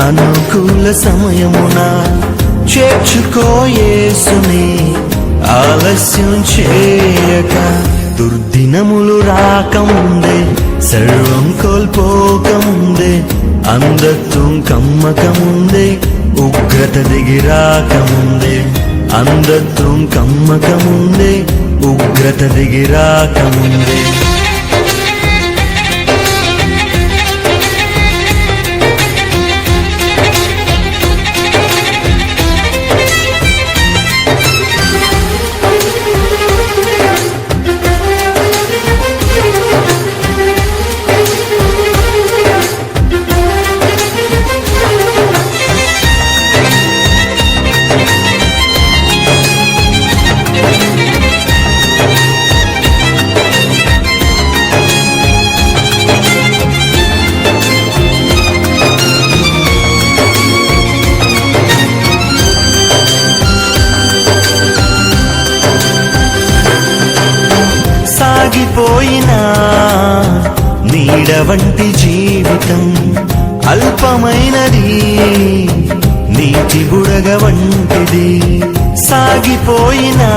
అనుకూల సమయమున చేర్చుకోయేసుని ఆలస్యం చేయక దుర్దినములు రాకముందే సర్వం కోల్పోకముందే అంధత్వం కమ్మకముందే ఉగ్రత దిగి రాకముందే అంధత్వం కమ్మకముందే ఉగ్రత దిగి రాకముందే. పోయినా నీడ వంటి జీవితం అల్పమైనది నీటి బుడగ వంటిది. సాగిపోయినా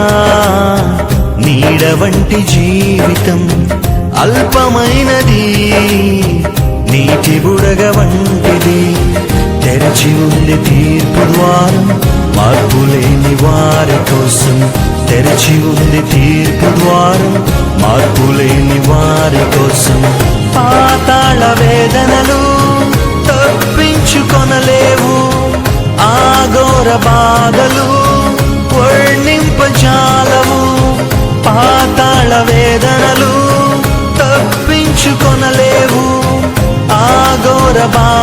నీడ వంటి జీవితం అల్పమైనది నీటి బుడగ వంటిది. తెరచి ఉంది తీర్పు ద్వారం మార్పు లేని వారి కోసం తెరచి ఉంది తీర్పు ద్వారం మార్పు లేని వారి కోసం పాతాళ వేదనలు తప్పించుకొనలేవు. ఆగోర బాధలు వర్ణింపజాలవు. పాతాళ వేదనలు తప్పించుకొనలేవు. ఆగోర బాధ